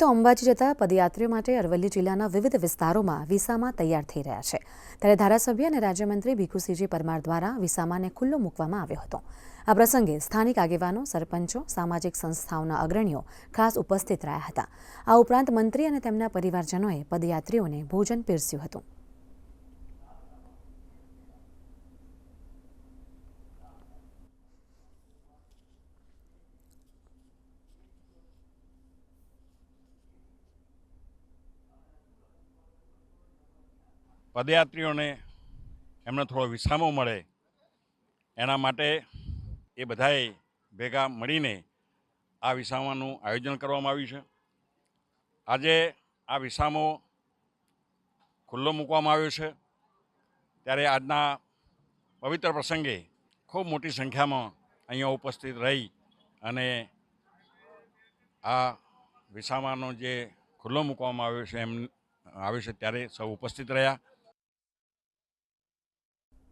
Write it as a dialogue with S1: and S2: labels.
S1: તો અંબાજી જતા પદયાત્રીઓ માટે અરવલ્લી જિલ્લાના વિવિધ વિસ્તારોમાં વિસામા તૈયાર થઈ રહ્યા છે. ત્યારે ધારાસભ્ય અને રાજ્યમંત્રી ભીખુસિંહજી પરમાર દ્વારા વિસામાને ખુલ્લો મૂકવામાં આવ્યો હતો. આ પ્રસંગે સ્થાનિક આગેવાનો, સરપંચો, સામાજિક સંસ્થાઓના અગ્રણીઓ ખાસ ઉપસ્થિત રહ્યા હતા. આ ઉપરાંત મંત્રી અને તેમના પરિવારજનોએ પદયાત્રીઓને ભોજન પીરસ્યું હતું.
S2: પદયાત્રીઓને એમને થોડો વિશ્રામો મળે. એના માટે એ બધાએ ભેગા મળીને આ વિસામાનું આયોજન કરવામાં આવ્યું છે. આજે આ વિસામો ખુલ્લો મૂકવામાં આવ્યો છે. ત્યારે આજના પવિત્ર પ્રસંગે ખૂબ મોટી સંખ્યામાં અહીંયા ઉપસ્થિત રહી અને આ વિસામાનો જે ખુલ્લો મૂકવામાં આવ્યો છે એમ, આવ્યો છે ત્યારે સૌ ઉપસ્થિત રહ્યા.